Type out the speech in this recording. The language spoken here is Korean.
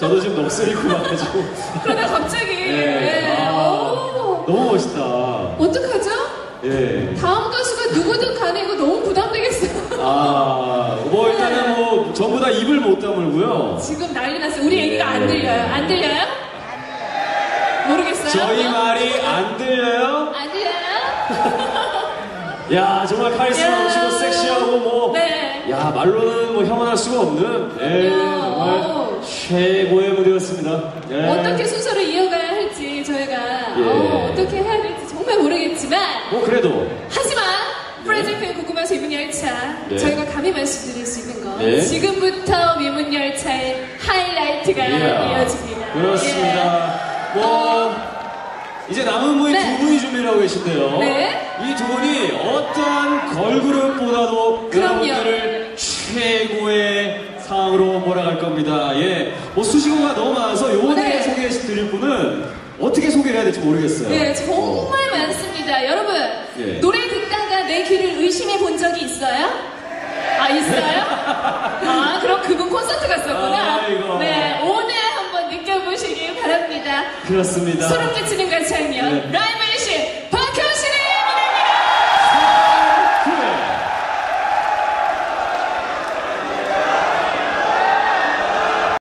저도 지금 녹슬이고 와가지고. 그러다 갑자기, 예. 네. 아, 오. 너무 멋있다. 어떡하죠? 예. 다음 가수가 누구든 간에 이거 너무 부담되겠어요. 아, 뭐 일단은 뭐 전부 다 입을 못 다물고요. 지금 난리 났어요. 우리 얘기가 안 들려요. 안 들려요? 모르겠어요? 저희 말이 안 들려요? 안 들려요? 야, 정말 카리스마 야. 넘치고 섹시하고 뭐. 네. 야, 말로는 뭐 형언할 수가 없는. 예, 야, 정말 오. 최고의 무대였습니다. 예. 어떻게 순서를 이어가야 할지 저희가 예. 어, 떻게 해야 될지 정말 모르겠지만 뭐 그래도. 하지만 프레젠트의 궁금해서 위문 열차 네. 저희가 감히 말씀드릴 수 있는 건 네. 지금부터 위문 열차의 하이라이트가 이야, 이어집니다. 그렇습니다. 뭐 이제 남은 분이 네. 두 분이 준비하고 계신데요. 네. 이두 분이 어떠한 걸그룹 최고의 상으로 몰아갈 겁니다. 예. 뭐 수식어가 너무 많아서 요번에 네. 소개해 드릴 분은 어떻게 소개를 해야 될지 모르겠어요. 네, 정말 많습니다. 여러분, 예. 노래 듣다가 내 귀를 의심해 본 적이 있어요? 아, 있어요? 아, 그럼 그분 콘서트 갔었구나. 아이고. 네, 오늘 한번 느껴보시길 바랍니다. 그렇습니다. 소름 끼치는 가창력, 네. 라이브 신